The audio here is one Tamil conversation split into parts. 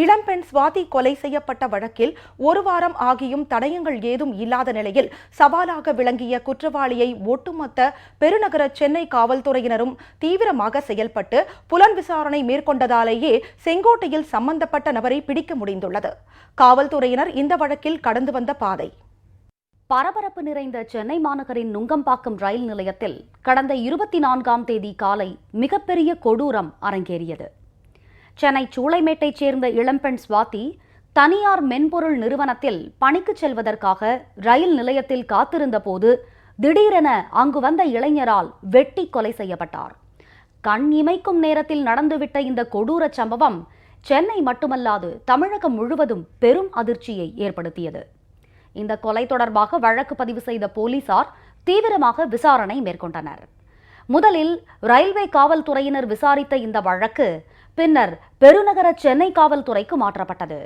இளம்பெண் சுவாதி கொலை செய்யப்பட்ட வழக்கில் ஒரு வாரம் ஆகியும் தடயங்கள் ஏதும் இல்லாத நிலையில் சவாலாக விளங்கிய குற்றவாளியை ஒட்டுமொத்த பெருநகர சென்னை காவல்துறையினரும் தீவிரமாக செயல்பட்டு புலன் விசாரணை மேற்கொண்டதாலேயே செங்கோட்டையில் சம்பந்தப்பட்ட நபரை பிடிக்க முடிந்துள்ளது. காவல்துறையினர் இந்த வழக்கில் கடந்து வந்த பாதை. பரபரப்பு நிறைந்த சென்னை மாநகரின் நுங்கம்பாக்கம் ரயில் நிலையத்தில் கடந்த இருபத்தி நான்காம் தேதி காலை மிகப்பெரிய கொடூரம் அரங்கேறியது. சென்னை சூளைமேட்டைச் சேர்ந்த இளம்பெண் சுவாதி தனியார் மென்பொருள் நிறுவனத்தில் பணிக்கு செல்வதற்காக ரயில் நிலையத்தில் காத்திருந்த போது திடீரென அங்கு வந்த இளைஞரால் வெட்டி கொலை செய்யப்பட்டார். கண் இமைக்கும் நேரத்தில் நடந்துவிட்ட இந்த கொடூர சம்பவம் சென்னை மட்டுமல்லாது தமிழகம் முழுவதும் பெரும் அதிர்ச்சியை ஏற்படுத்தியது. இந்த கொலை தொடர்பாக வழக்கு பதிவு செய்த போலீசார் தீவிரமாக விசாரணை மேற்கொண்டனர். முதலில் ரயில்வே காவல்துறையினர் விசாரித்த இந்த வழக்கு பின்னர் பெருநகர சென்னை காவல்துறைக்கு மாற்றப்பட்டது.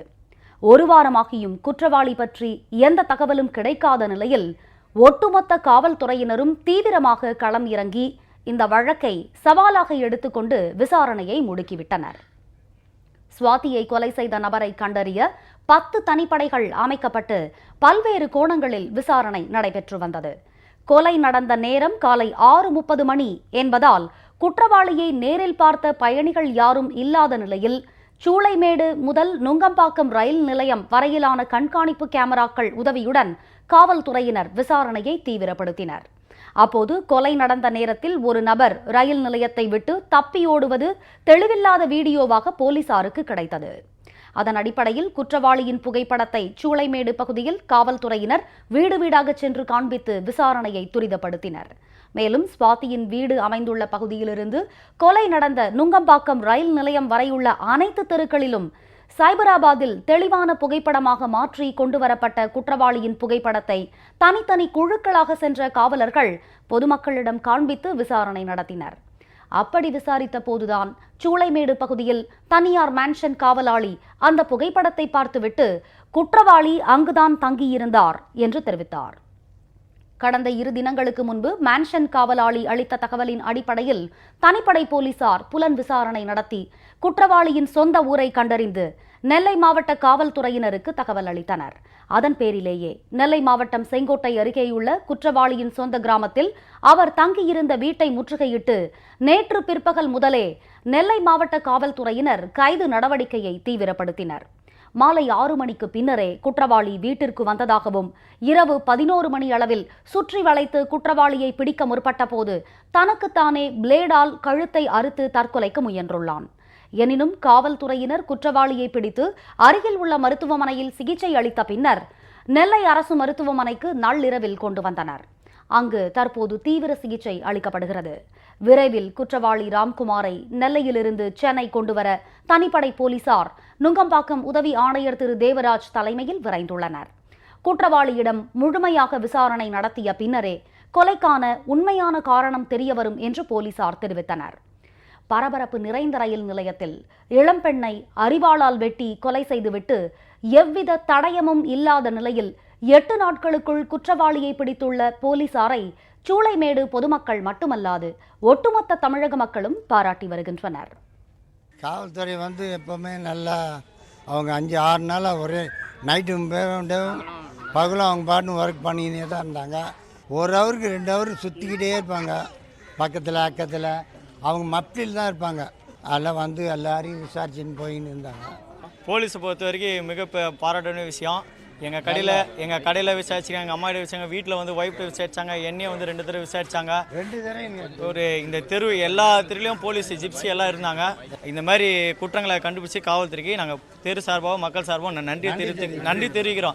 ஒரு வாரமாகியும் குற்றவாளி பற்றி எந்த தகவலும் கிடைக்காத நிலையில் ஒட்டுமொத்த காவல்துறையினரும் தீவிரமாக களம் இறங்கி இந்த வழக்கை சவாலாக எடுத்துக்கொண்டு விசாரணையை முடுக்கிவிட்டனர். சுவாதியை கொலை செய்த நபரை கண்டறிய பத்து தனிப்படைகள் அமைக்கப்பட்டு பல்வேறு கோணங்களில் விசாரணை நடைபெற்று வந்தது. கொலை நடந்த நேரம் காலை ஆறு முப்பது மணி என்பதால் குற்றவாளியை நேரில் பார்த்த பயணிகள் யாரும் இல்லாத நிலையில் சூளைமேடு முதல் நுங்கம்பாக்கம் ரயில் நிலையம் வரையிலான கண்காணிப்பு கேமராக்கள் உதவியுடன் காவல்துறையினர் விசாரணையை தீவிரப்படுத்தினர். அப்போது கொலை நடந்த நேரத்தில் ஒரு நபர் ரயில் நிலையத்தை விட்டு தப்பியோடுவது தெளிவில்லாத வீடியோவாக போலீசாருக்கு கிடைத்தது. அதன் அடிப்படையில் குற்றவாளியின் புகைப்படத்தை சூளைமேடு பகுதியில் காவல்துறையினர் வீடு வீடாக சென்று காண்பித்து விசாரணையை துரிதப்படுத்தினர். மேலும் ஸ்வாதியின் வீடு அமைந்துள்ள பகுதியிலிருந்து கொலை நடந்த நுங்கம்பாக்கம் ரயில் நிலையம் வரையுள்ள அனைத்து தெருக்களிலும் சைபராபாத்தில் தெளிவான புகைப்படமாக மாற்றி கொண்டுவரப்பட்ட குற்றவாளியின் புகைப்படத்தை தனித்தனி குழுக்களாக சென்ற காவலர்கள் பொதுமக்களிடம் காண்பித்து விசாரணை நடத்தினர். அப்படி விசாரித்த போதுதான் சூளைமேடு பகுதியில் தனியார் மேன்ஷன் காவலாளி அந்த புகைப்படத்தை பார்த்துவிட்டு குற்றவாளி அங்குதான் தங்கியிருந்தார் என்று தெரிவித்தார். கடந்த இரு தினங்களுக்கு முன்பு மேன்ஷன் காவலாளி அளித்த தகவலின் அடிப்படையில் தனிப்படை போலீசார் புலன் விசாரணை நடத்தி குற்றவாளியின் சொந்த ஊரை கண்டறிந்து நெல்லை மாவட்ட காவல்துறையினருக்கு தகவல் அளித்தனர். அதன் பேரிலேயே நெல்லை மாவட்டம் செங்கோட்டை அருகேயுள்ள குற்றவாளியின் சொந்த கிராமத்தில் அவர் தங்கியிருந்த வீட்டை முற்றுகையிட்டு நேற்று பிற்பகல் முதலே நெல்லை மாவட்ட காவல்துறையினர் கைது நடவடிக்கையை தீவிரப்படுத்தினர். மாலை ஆறு மணிக்கு பின்னரே குற்றவாளி வீட்டிற்கு வந்ததாகவும் இரவு பதினோரு மணி அளவில் சுற்றி வளைத்து குற்றவாளியை பிடிக்க முற்பட்டபோது தனக்குத்தானே பிளேடால் கழுத்தை அறுத்து தற்கொலைக்கு முயன்றுள்ளான். எனினும் காவல்துறையினர் குற்றவாளியை பிடித்து அருகில் உள்ள மருத்துவமனையில் சிகிச்சை அளித்த பின்னர் நெல்லை அரசு மருத்துவமனைக்கு நள்ளிரவில் கொண்டு வந்தனர். அங்கு தற்போது தீவிர சிகிச்சை அளிக்கப்படுகிறது. விரைவில் குற்றவாளி ராம்குமாரை நெல்லையிலிருந்து சென்னை கொண்டுவர தனிப்படை போலீசார் நுங்கம்பாக்கம் உதவி ஆணையர் திரு தேவராஜ் தலைமையில் விரைந்துள்ளனர். குற்றவாளியிடம் முழுமையாக விசாரணை நடத்திய பின்னரே கொலைக்கான உண்மையான காரணம் தெரியவரும் என்று போலீசார் தெரிவித்தனர். பரபரப்பு நிறைந்த ரயில் நிலையத்தில் இளம்பெண்ணை அறிவாளால் வெட்டி கொலை செய்துவிட்டு எவ்வித தடயமும் இல்லாத நிலையில் எட்டு நாட்களுக்குள் குற்றவாளியை பிடித்துள்ள போலீசாரை சூளைமேடு பொதுமக்கள் மட்டுமல்லாது ஒட்டுமொத்த தமிழக மக்களும் பாராட்டி வருகின்றனர். காவல்துறை வந்து எப்போவுமே நல்லா அவங்க அஞ்சு ஆறு நாளாக ஒரே நைட்டும் பகலும் அவங்க பாட்டுன்னு ஒர்க் பண்ணிக்கினே தான் இருந்தாங்க. ஒரு ஹவருக்கு ரெண்டு ஹவர் சுற்றிக்கிட்டே இருப்பாங்க. பக்கத்தில் அக்கத்தில். அவங்க மப்பில் தான் இருப்பாங்க. அதெல்லாம் வந்து எல்லாரையும் விசாரிச்சுன்னு போயின்னு இருந்தாங்க. போலீஸை பொறுத்த வரைக்கும் மிக ப- பாராட்டக்கூடிய விஷயம். எங்கள் கடையில் எங்கள் கடையில் விசாரிச்சாங்க எங்கள் அம்மா கிட்ட விசாரிச்சாங்க வீட்டில் வந்து ஒய்ஃப்ட்ட விசாரிச்சாங்க என்னையை வந்து ரெண்டு தடவை விசாரிச்சாங்க. ரெண்டு தடவை ஒரு இந்த தெரு எல்லா தெருலையும் போலீஸ் ஜிப்சி எல்லாம் இருந்தாங்க. இந்த மாதிரி குற்றங்களை கண்டுபிடிச்சி காவல்துறைக்கு நாங்கள் தெரு சார்பாகவும் மக்கள் சார்பாகவும் நன்றி தெரிவித்து நன்றி தெரிவிக்கிறோம்.